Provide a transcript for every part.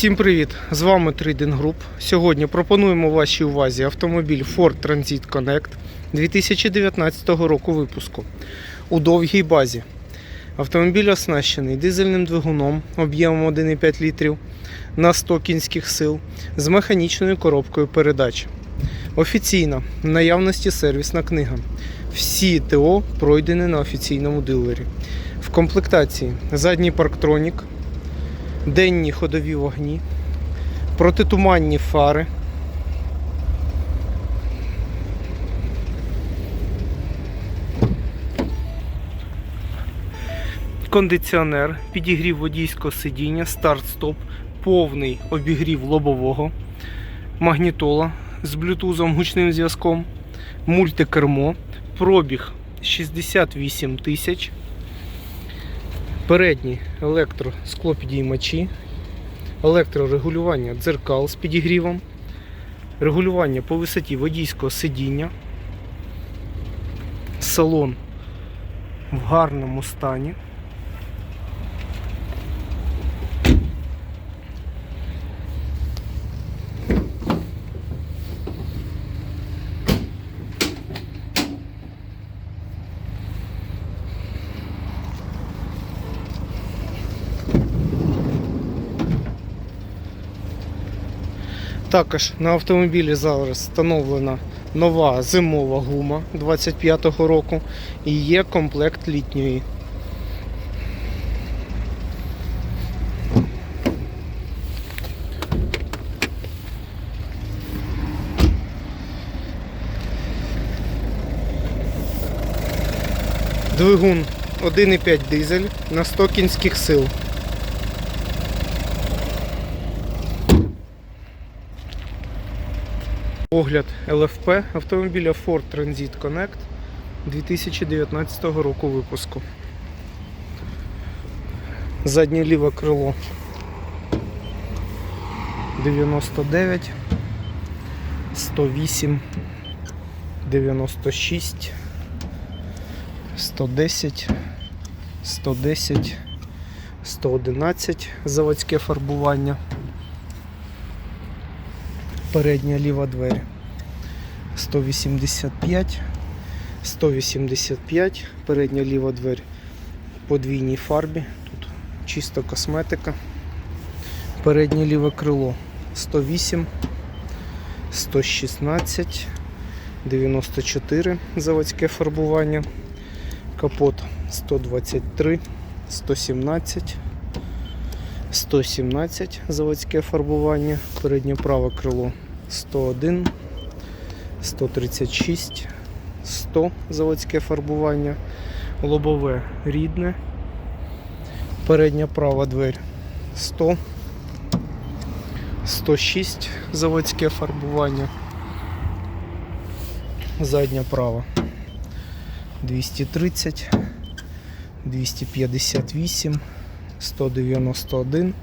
Всім привіт! З вами Trading Group. Сьогодні пропонуємо вашій увазі автомобіль Ford Transit Connect 2019 року випуску у довгій базі. Автомобіль оснащений дизельним двигуном об'ємом 1,5 літрів на 100 кінських сил з механічною коробкою передач. Офіційна в наявності сервісна книга. Всі ТО пройдені на офіційному дилері. В комплектації задній парктронік, денні ходові вогні, протитуманні фари. Кондиціонер, підігрів водійського сидіння, старт-стоп, повний обігрів лобового, магнітола з блютузом гучним зв'язком, мультикермо, пробіг 68 тисяч. Передні електросклопідіймачі, електрорегулювання дзеркал з підігрівом, регулювання по висоті водійського сидіння, салон в гарному стані. Також на автомобілі зараз встановлена нова зимова гума 25-го року і є комплект літньої. Двигун 1,5 дизель на 100 кінських сил. Огляд ЛФП автомобіля Ford Transit Connect 2019 року випуску. Заднє ліве крило 99, 108, 96, 110, 110, 111 заводське фарбування передня ліва двері. 185 185 передня ліва двері подвійній фарбі. Тут чисто косметика. Переднє ліве крило 108 116 94 заводське фарбування. Капот 123 117 117 заводське фарбування, переднє праве крило 101, 136, 100 заводське фарбування, лобове рідне, передня права дверь 100, 106 заводське фарбування, задня права 230, 258. 191,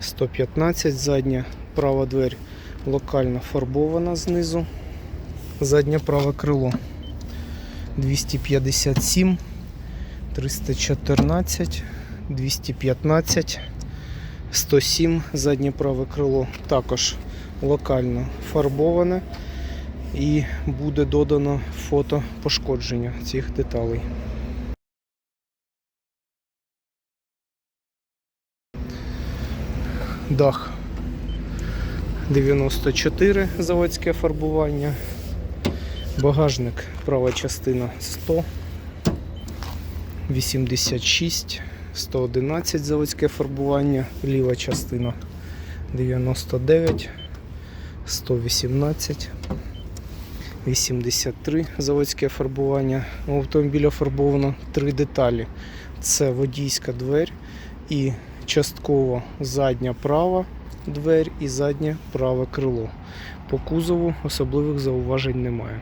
115, задня права дверь локально фарбована знизу, заднє праве крило 257, 314, 215, 107, заднє праве крило також локально фарбоване і буде додано фото пошкодження цих деталей. Дах 94 заводське фарбування. Багажник права частина 100, 86, 111 заводське фарбування, ліва частина 99, 118, 83 заводське фарбування. У автомобіля фарбовано три деталі. Це водійська двері і частково задня права двері і заднє праве крило. По кузову особливих зауважень немає.